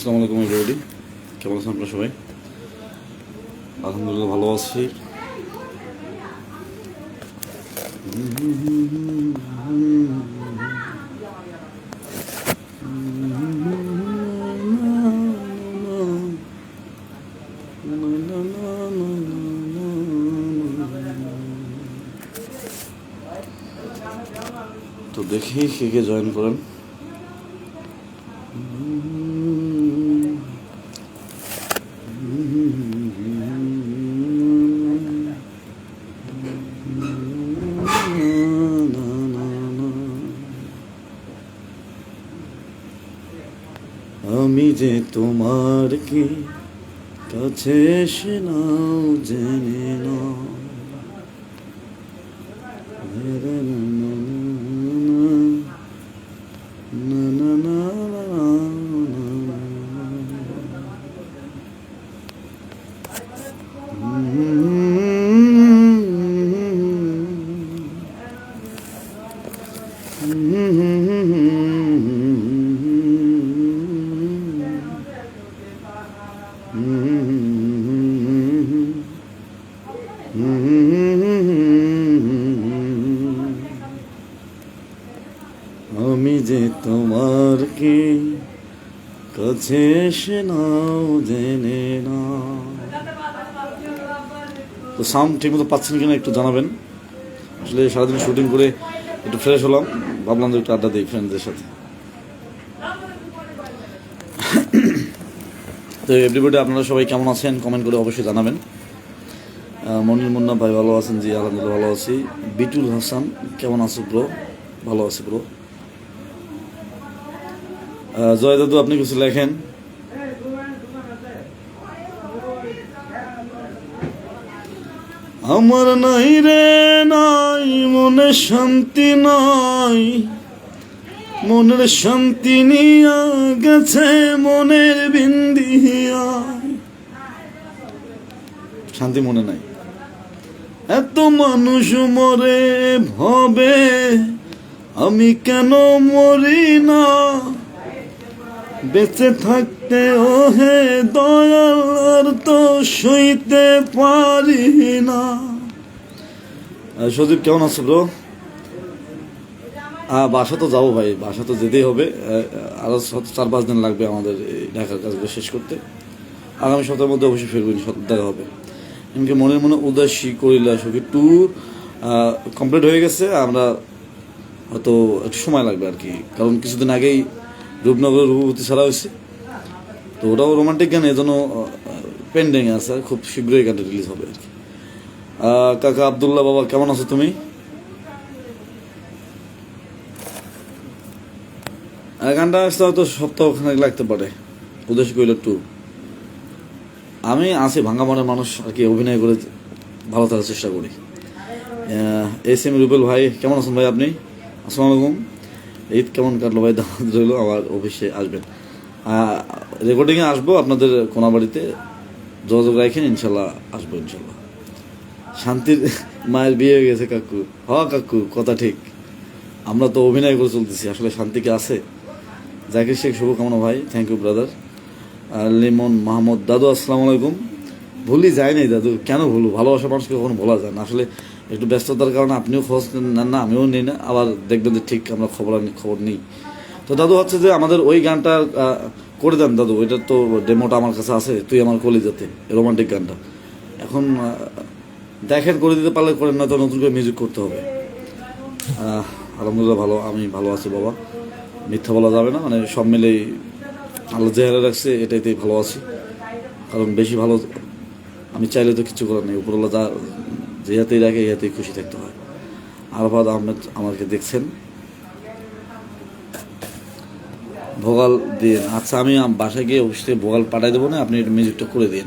আসসালামু আলাইকুম এভরিবডি কেমন আছেন আপনারা সবাই? আলহামদুলিল্লাহ ভালো আছি। তো দেখি কে কে জয়েন করেন আমি যে তোমার কি কাছে সে নাও জেনে নাও। আমি যে তোমার কি কাছে এসে নাও জেনে না তো সাউন্ড ঠিক মতো পাচ্ছেন কিনা একটু জানাবেন আসলে সারাদিন শুটিং করে একটু ফ্রেশ হলাম ভাবলাম যে একটু আড্ডা দিই ফ্রেন্ডদের সাথে তো এভরিবডি আপনারা সবাই কেমন আছেন কমেন্ট করে অবশ্যই জানাবেন মনির মুন্না ভাই ভালো আছেন? জি, আলহামদুলিল্লাহ ভালো আছি। বিটুল হাসান, কেমন আছো ব্রো ভালো আছি ব্রো জয় দাদু, আপনি কিছু লেখেন? আমার নাই রে, নাই, মনে শান্তি নাই। মনের শান্তি নিয়া গেছে মনের বিন্দিয়া শান্তি মনে নাই। এত মানুষ মরে ভবে আমি কেন মরি না? বেঁচে থাকতে ও হে দয়াল তো সইতে পারি না। সজীব কেমন আছো ব্রো হ্যাঁ বাসা তো যাব ভাই বাসা তো যেতেই হবে। আহ, আরও চার পাঁচ দিন লাগবে আমাদের এই ঢাকার কাজগুলো শেষ করতে। আগামী সপ্তাহের মধ্যে অবশ্যই ফেরবো দেখা হবে। এমনকি মনের মনে উদাসী করিলা সখী ট্যুর কমপ্লিট হয়ে গেছে, আমরা হয়তো একটু সময় লাগবে আর কি। কারণ কিছুদিন আগেই রূপনগরের রূপবতী ছাড়া হয়েছে। তো ওটাও রোমান্টিক গান, এজন্য পেন্ডিং আছে, খুব শীঘ্রই গানটা রিলিজ হবে আর কি। কাকা আবদুল্লাহ বাবা, কেমন আছো তুমি? গানটা আসতে হয়তো সপ্তাহখানেক লাগতে পারে উদ্দেশ্য কইল একটু আমি আছি ভাঙ্গা মনের মানুষ আর কি, অভিনয় করে ভালো থাকার চেষ্টা করি। এস এম রুবেল ভাই, কেমন আছেন ভাই আপনি? আসসালামু আলাইকুম। ঈদ কেমন কাটলো ভাই? দাওয়াত রইল আমার অফিসে আসবেন। রেকর্ডিংয়ে আসব আপনাদের কোনাবাড়িতে। যোগাযোগ রাখেন, ইনশাল্লাহ আসব, ইনশাল্লাহ। শান্তির মায়ের বিয়ে হয়ে গেছে কাকু। হ কাকু, কথা ঠিক। আমরা তো অভিনয় করে চলতেছি, আসলে শান্তি কি আছে? জাকির শেখ, শুভকামনা ভাই। Thank you brother Limon, Mahmud, দাদু, আসসালামু আলাইকুম। ভুলি যায় নাই দাদু, কেন ভুলু? ভালোবাসা মানুষকে কখনো ভোলা যায় না। আসলে একটু ব্যস্ততার কারণে আপনিও খোঁজ নেন না আমিও নিই না। আবার দেখবেন যে ঠিক আমরা খবর খবর নিই। তো দাদু, হচ্ছে যে আমাদের ওই গানটা করে দেন দাদু। ওইটা তো ডেমোটা আমার কাছে আছে, তুই আমার কলিজাতে রোমান্টিক গানটা। এখন দেখেন, করে দিতে পারলে করেন না তো নতুন করে মিউজিক করতে হবে। আলহামদুলিল্লাহ ভালো, আমি ভালো আছি বাবা। মিথ্যা বলা যাবে না মানে সব মিলেই আল্লাহ জেহারে রাখছে এটাইতেই ভালো আছি। কারণ বেশি ভালো, আমি চাইলে তো কিছু করার নেই। উপরওয়ালা যা, যে হাতেই রাখে, এই হাতেই খুশি থাকতে হয়। আরফাদ আহমেদ আমাকে দেখছেন। ভোগাল দিন। আচ্ছা আমি বাসায় গিয়ে অফিস থেকে ভোগাল পাঠাই দেবো না, আপনি মিউজিকটা করে দিন।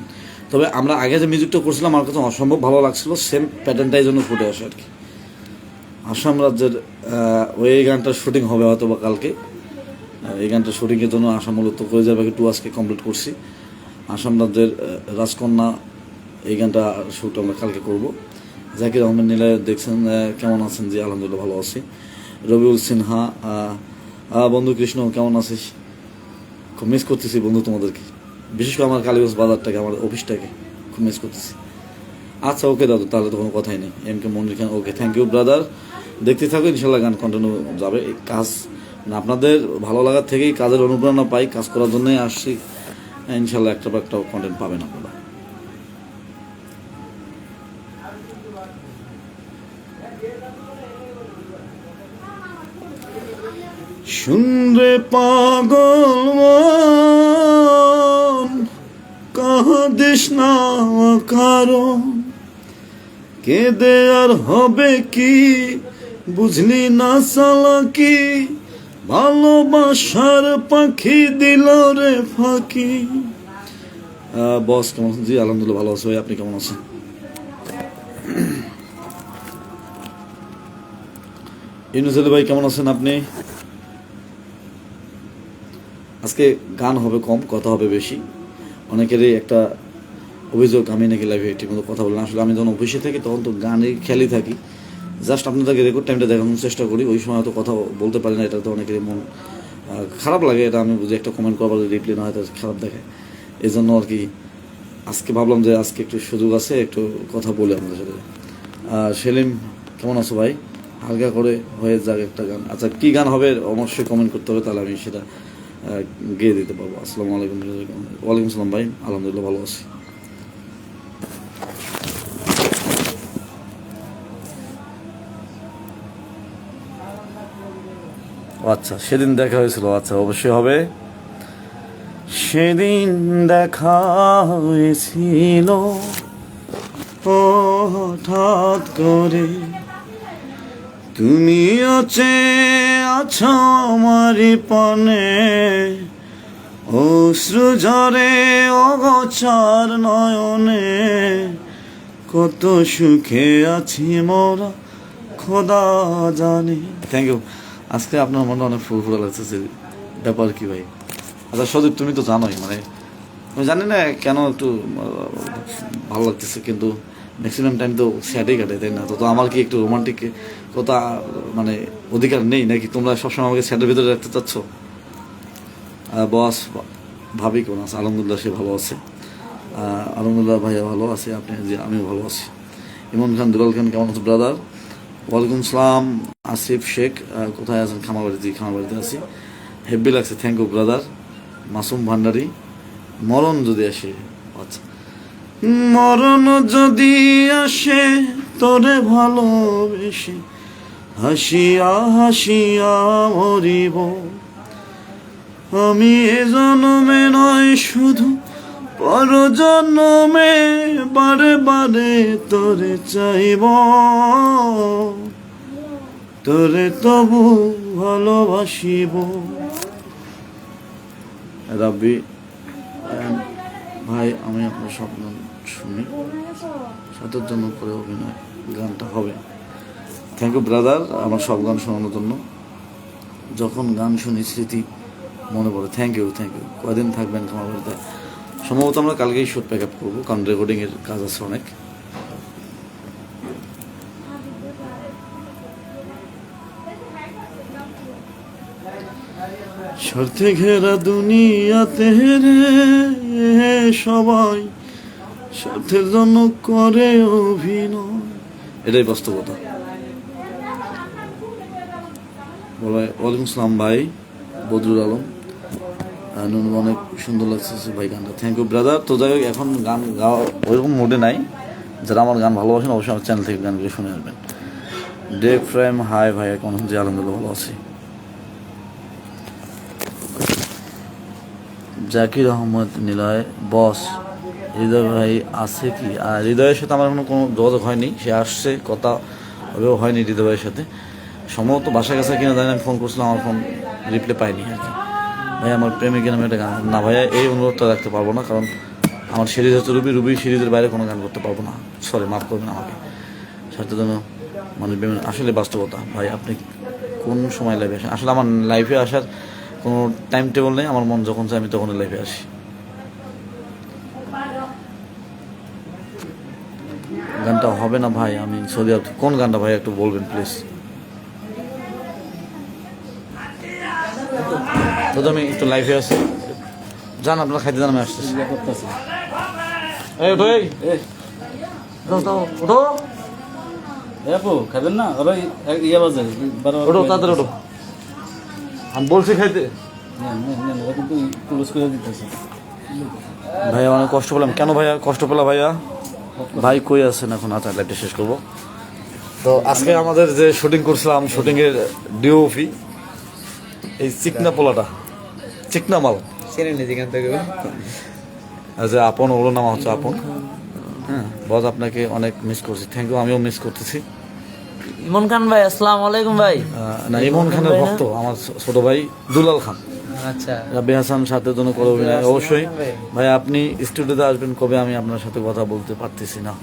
তবে আমরা আগে যে মিউজিকটা করছিলাম, আমার কাছে অসম্ভব ভালো লাগছিল সেম প্যাটার্নটাই জন্য ফুটে আসে আর কি। আসাম রাজ্যের ওই গানটার শুটিং হবে হয়তো বা কালকে। এই গানটা শুটিংয়ের জন্য আসাম মূলত করে যাবে টু আজকে কমপ্লিট করছি। আসাম রাজ্যের রাজকন্যা, এই গানটা শ্যুট আমরা কালকে করব। জাকির আহমেদ নীলয় দেখছেন কেমন আছেন? জি, আলহামদুলিল্লাহ ভালো আছি। রবিউল সিনহা বন্ধু কৃষ্ণ, কেমন আছিস? খুব মিস করতেছি বন্ধু তোমাদেরকে। বিশেষ করে আমার কালীগঞ্জ বাজারটাকে, আমার অফিসটাকে খুব মিস করতেছি। আচ্ছা ওকে দাদু, তাহলে তো কোনো কথাই নেই। M K Mondir Khan okay thank you brother দেখতে থাকো, ইনশাল্লাহ গান কন্টিনিউ যাবে। কাজ আপনাদের ভালো লাগার থেকেই কাজের অনুপ্রেরণা পাই, কাজ করার জন্যই আসছি। ইনশাল্লাহ একটা একটা কন্টেন্ট পাবেন আপনারা। শুনরে পাগল মন, কাঁদিস না কারণ। কেঁদে আর হবে কি, বুঝলি না সালা কি? ভালোবাসার পাখি দিল রে ফাঁকি। বস, কেমন আছেন? জি, আলহামদুলিল্লাহ ভালো আছি। ভাই, আপনি কেমন আছেন? ইউনুস ভাই, কেমন আছেন আপনি? আজকে গান হবে কম, কথা হবে বেশি। অনেকেরই একটা অভিযোগ, আমি নাকি লাইভে ঠিকমতো কথা বলি না। আসলে আমি যখন অফিসে থাকি, তখন তো গানে খেয়ালই থাকি। জাস্ট আপনাদেরকে রেকর্ড টাইমটা দেখানোর চেষ্টা করি। ওই সময় তো কথা বলতে পারি না, এটা তো অনেকেরই মন খারাপ লাগে, এটা আমি বুঝি একটা কমেন্ট করবার রিপ্লাই না হয় তার খারাপ দেখে। এই জন্য আর কি আজকে ভাবলাম যে আজকে একটু সুযোগ আছে, একটু কথা বলি আপনাদের সাথে। সেলিম, কেমন আছো ভাই? হালকা করে হয়ে যাক একটা গান। আচ্ছা কি গান হবে অবশ্যই কমেন্ট করতে হবে, তাহলে আমি সেটা গেয়ে দিতে পারব। আসসালামু আলাইকুম, ওয়ালাইকুম আসসালাম ভাই। আলহামদুলিল্লাহ ভালো আছি। আচ্ছা সেদিন দেখা হয়েছিল আচ্ছা অবশ্যই হবে। সেদিন দেখা হয়েছিল হঠাৎ করে তুমি আছে, আছো আমারই পনে অশ্রু ঝরে, অগচার নয়নে। কত সুখে আছি মোরা, খোদা জানে। থ্যাংক ইউ আজকে আপনার মনে অনেক ফুল ফুল লাগতেছে ব্যাপার কি ভাই? আচ্ছা সদীপ তুমি তো জানোই মানে আমি জানি না কেন একটু ভালো লাগতেছে, কিন্তু ম্যাক্সিমাম টাইম তো স্যাডেই কাটে তাই না? তো তো আমার কি একটু রোমান্টিক কথা মানে অধিকার নেই নাকি? তোমরা সবসময় আমাকে স্যাডের ভিতরে রাখতে চাচ্ছ? বস ভাবি কেমন আছে? আলহামদুলিল্লাহ, সে ভালো আছে। আলহামদুলিল্লাহ ভাইয়া ভালো আছে, আপনি যে, আমিও ভালো আছি। ইমন খান, দুলাল খান, কেমন আছে ব্রাদার ওয়ালাইকুম সালাম। আসিফ শেখ কোথায় আছেন? খামারবাড়িতে খামারবাড়িতে আছি। হেব্বি লাগছে thank you brother Masum Bhandari, মরণ যদি আসে আচ্ছা। মরণ যদি আসে, তোরে ভালোবেসে হাসিয়া হাসিয়া মরিব। আমি এ জন্মে নয়, শুধু পর জন্মে বারে বারে তোরে চাইব। তোরে তবু ভালোবাসিব। রাব্বি ভাই, আমি আপনার স্বপ্ন শুনি। সাথের জন্য করে অভিনয় গানটা হবে। থ্যাংক ইউ ব্রাদার আমার সব গান শোনানোর জন্য। যখন গান শুনি, স্মৃতি মনে পড়ে। থ্যাংক ইউ থ্যাংক ইউ কয়দিন থাকবেন আমার বাড়িতে? সম্ভবত আমরা কালকেই শুট প্যাক আপ করব, কারণ রেকর্ডিংয়ের কাজ আছে অনেক। স্বার্থে ঘেরা দুনিয়াতে রে, সবাই স্বার্থের জন্য করে অভিনয়। এটাই বাস্তবতা। ওয়ালাইকুম সালাম ভাই, বদরুল আলম। নুন, অনেক সুন্দর লাগছে ভাই গানটা। থ্যাংক ইউ ব্রাদার তো যাই হোক, এখন গান গাওয়া ওইরকম মোডে নাই। যারা আমার গান ভালোবাসেন, অবশ্যই আমার চ্যানেল থেকে গানগুলো শুনে আসবেন। ডে ফ্রেম হাই ভাই আছেন? জি, আলহামদুলিল্লাহ, ভালো আছি। জাকির আহমদ নিলয়, বস হৃদয় ভাই আছে কি? আর হৃদয়ের সাথে আমার এখনও কোনো যোগাযোগ হয়নি, সে আসছে, কথা ওইভাবে হয়নি হৃদয় ভাইয়ের সাথে। সম্ভবত বাসা কাছে কিনা জানি আমি ফোন করছিলাম, আমার ফোন রিপ্লাই পাইনি আর কি। ভাই, আমার প্রেমিকের নামে একটা গান না, ভাইয়া, এই অনুরোধটা রাখতে পারব না, কারণ আমার সিরিজ হচ্ছে রুবি রুবি সিরিজের বাইরে কোনো গান করতে পারব না। সরি মাফ করবেন আমাকে। সাথে জন্য মানে আসলে বাস্তবতা, ভাই, আপনি কোন সময় লাইভে আসেন? আসলে আমার লাইফে আসার কোনো টাইম টেবল নেই আমার মন যখন চাই আমি তখন লাইভে আসি। গানটা হবে না ভাই আমি সৌদি আরব কোন গানটা ভাই একটু বলবেন প্লিজ তো আমি একটু লাইভে আছি। যান আপনারা খাইতে যান আমি আসতেছি। এই ওঠো। এই খাবেন না? ওরা ইয়া বাজে ওঠো তাড়াতাড়ি ওঠো। আমি বলছি খাইতে। কিন্তু ক্লোজ করে দিতেছে। ভাইয়া অনেক কষ্ট পেলাম। কেন ভাইয়া কষ্ট পেলাম ভাইয়া? ভাই কই আছেন এখন? আচ্ছা লাইভটা শেষ করব। তো আজকে আমাদের যে শুটিং করছিলাম শুটিং এর ডিওপি এই চিকনা পোলাটা। চিকনা মাল। যে আপন ওর নাম হচ্ছে আপন। হ্যাঁ বস আপনাকে অনেক মিস করছি। থ্যাংক ইউ আমিও মিস করতেছি। ইমন খান ভাই আসসালামু আলাইকুম ভাই। না ইমন খানের ভক্ত আমার ছোট ভাই দুলাল খান। আচ্ছা। রাব্বি হাসান সাথের জন্য করে অভিনয় অবশ্যই। ভাই। আপনি স্টুডিওতে আসবেন কবে আমি আপনার সাথে কথা বলতে পারতেছি না।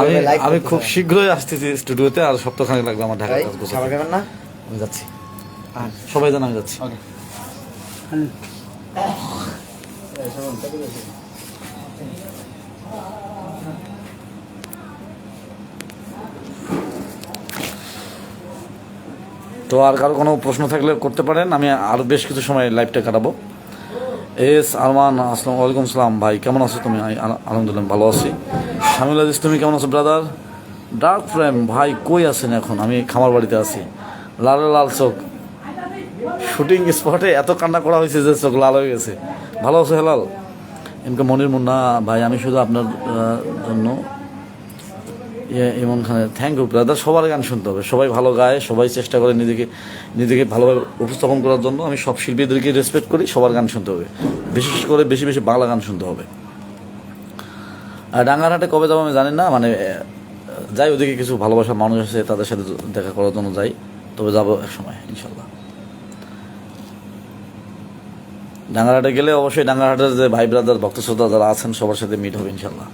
আমি আমি খুব শীঘ্রই আসতেছি স্টুডিওতে আর সপ্তাহখানেক লাগবে আমার ঢাকা কাজ করতে। আমি যাচ্ছি। সবাই জান আমি যাচ্ছি। ওকে তো আর কারও কোনো প্রশ্ন থাকলে করতে পারেন। আমি আরও বেশ কিছু সময় লাইভটা কাটাবো। এস, আরমান, আসসালাম ওয়ালাইকুম সালাম ভাই, কেমন আছো তুমি? আলহামদুলিল্লাহ, ভালো আছি। শামিল আজিজ তুমি কেমন আছো ব্রাদার ডার্ক ফ্রেম ভাই, কই আছেন এখন? আমি খামার বাড়িতে আছি। লাল লাল চোখ। শুটিং স্পটে এত কান্না করা হয়েছে যে চোখ লাল হয়ে গেছে। ভালো আছো হেলাল? এমকে মনির মুন্না, ভাই, আমি শুধু আপনার জন্য ইমন খানের থ্যাংক ইউ ব্রাদার সবার গান শুনতে হবে। সবাই ভালো গায়, সবাই চেষ্টা করে নিজেকে নিজেকে ভালোভাবে উপস্থাপন করার জন্য আমি সব শিল্পীদেরকে রেসপেক্ট করি, সবার গান শুনতে হবে। বিশেষ করে বেশি বেশি বাংলা গান শুনতে হবে। আর ডাঙ্গারহাটে কবে যাব আমি জানি না মানে যাই ওদিকে কিছু ভালোবাসার মানুষ আছে, তাদের সাথে দেখা করার জন্য যাই। তবে যাব এক সময়, ইনশাল্লাহ। ডাঙ্গারহাটে গেলে অবশ্যই ডাঙ্গারহাটের যে ভাই ব্রাদার ভক্ত শ্রোতা যারা আছেন, সবার সাথে মিট হবে, ইনশাল্লাহ।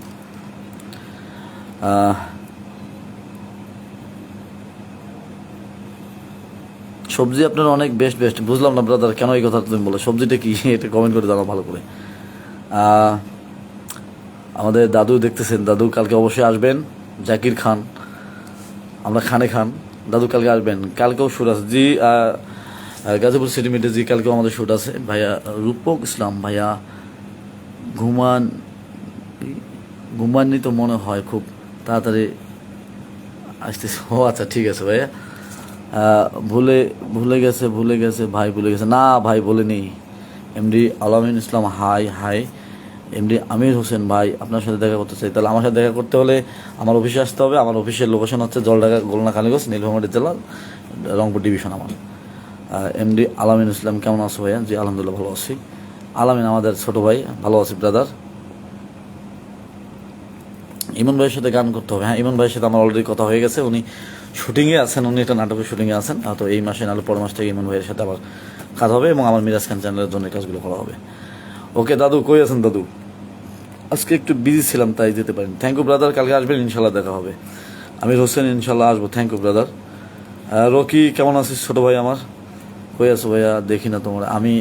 সবজি আপনার অনেক বেস্ট বেস্ট বুঝলাম না ব্রাদার কেন এই কথা তুমি বলো? সবজিটা কি? এটা কমেন্ট করে জানাও ভালো করে। আমাদের দাদু দেখতেছেন। দাদু কালকে অবশ্যই আসবেন। জাকির খান। আমরা খানে খান। দাদু কালকে আসবেন। কালকেও শুট আছে। জি গাজীপুর সিটি মিটে জি, কালকেও আমাদের শুট আছে। ভাইয়া রূপক ইসলাম, ভাইয়া, ঘুমান ঘুমাননি তো মনে হয় খুব তাড়াতাড়ি আসতেছে। ও আচ্ছা ঠিক আছে ভাইয়া। ভুলে ভুলে গেছে ভুলে গেছে, ভাই ভুলে গেছে। না, ভাই বলেনি। MD Alamin Islam, hi hi. MD Amir Hossain, ভাই, আপনার সাথে দেখা করতে চাই। তাহলে আমার সাথে দেখা করতে হলে আমার অফিসে আসতে হবে। আমার অফিসের লোকেশন হচ্ছে জলঢাকা, গোলনা, কালীগঞ্জ, নীলফামারী জেলা, রংপুর ডিভিশন আমার। এমডি আলামিন ইসলাম, কেমন আছো ভাইয়া? জি, আলহামদুলিল্লাহ ভালো আছি। আলামিন, আমাদের ছোট ভাই, ভালো আছি ব্রাদার ইমন ভাইয়ের সাথে গান করতে হবে। হ্যাঁ ইমন ভাইয়ের সাথে আমার অলরেডি কথা হয়ে গেছে। উনি শুটিংয়ে আছেন, উনি একটা নাটকের শুটিংয়ে আছেন তো এই মাসে নাহলে পরের মাস থেকে ইমন ভাইয়ের সাথে আবার কাজ হবে এবং আমার মিরাজ খান চ্যানেলের জন্য কাজগুলো করা হবে। ওকে, দাদু, কই আছেন দাদু? আজকে একটু বিজি ছিলাম, তাই যেতে পারেন। থ্যাংক ইউ ব্রাদার কালকে আসবেন ইনশাল্লাহ দেখা হবে। আমি হোসেন ইনশাল্লাহ আসব। থ্যাংক ইউ ব্রাদার রকি, কেমন আছিস, ছোটো ভাই আমার? কই আছো ভাইয়া? দেখি না তোমরা। আমি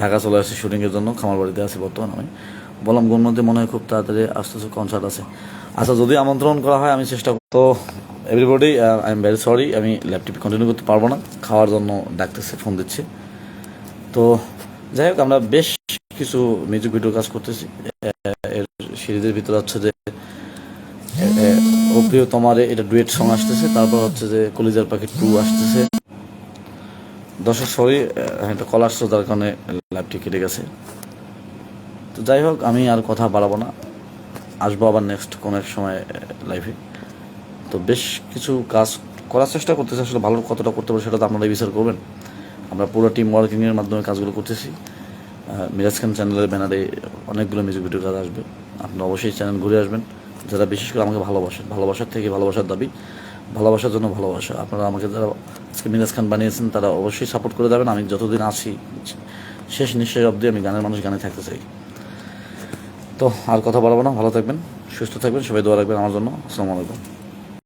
ঢাকা চলে আসছি শুটিংয়ের জন্য, খামার বাড়িতে আছি বর্তমান আমি। বললাম গণমধ্যে মনে হয় খুব তাড়াতাড়ি আসতেছে কনসার্ট আছে। আচ্ছা যদি আমন্ত্রণ করা হয়, আমি চেষ্টা তো everybody I am very sorry আমি ল্যাপটপ কন্টিনিউ করতে পারব না। খাওয়ার জন্য ডাকতেছে ফোন দিচ্ছে। তো যাই হোক আমরা বেশ কিছু মিউজিক ভিডিও কাজ করতেছি। এর সিরিজের ভিতরে হচ্ছে যে এ, এ, ও প্রিয় তোমারে এটা ডুয়েট সং আসতেছে। তারপর হচ্ছে যে কলিজার পাখি টু আসতেছে। দর্শক সরি একটা কল আসছো তার কারণে লাইভটি কেটে গেছে। তো যাই হোক আমি আর কথা বাড়াবো না। আসব আবার নেক্সট কোনো এক সময় লাইভে তো বেশ কিছু কাজ করার চেষ্টা করতেছি, আসলে ভালো কতটা করতে পারব সেটা তো আপনারাই বিচার করবেন। আমরা পুরো টিম ওয়ার্কিংয়ের মাধ্যমে কাজগুলো করতেছি। মিরাজ খান চ্যানেলের ব্যানারে অনেকগুলো মিউজিক ভিডিও কাজ আসবে। আপনারা অবশ্যই চ্যানেল ঘুরে আসবেন। যারা বিশেষ করে আমাকে ভালোবাসেন, ভালোবাসার থেকে ভালোবাসার দাবি, ভালোবাসার জন্য ভালোবাসা। আপনারা আমাকে যারা আজকে মিরাজ খান বানিয়েছেন, তারা অবশ্যই সাপোর্ট করে যাবেন। আমি যতদিন আছি, শেষ নিঃশ্বাস অবধি আমি গানের মানুষ, গানে থাকতে চাই। তো আর কথা বলব না। ভালো থাকবেন, সুস্থ থাকবেন, সবাই দোয়া রাখবেন আমার জন্য। আসসালামু আলাইকুম।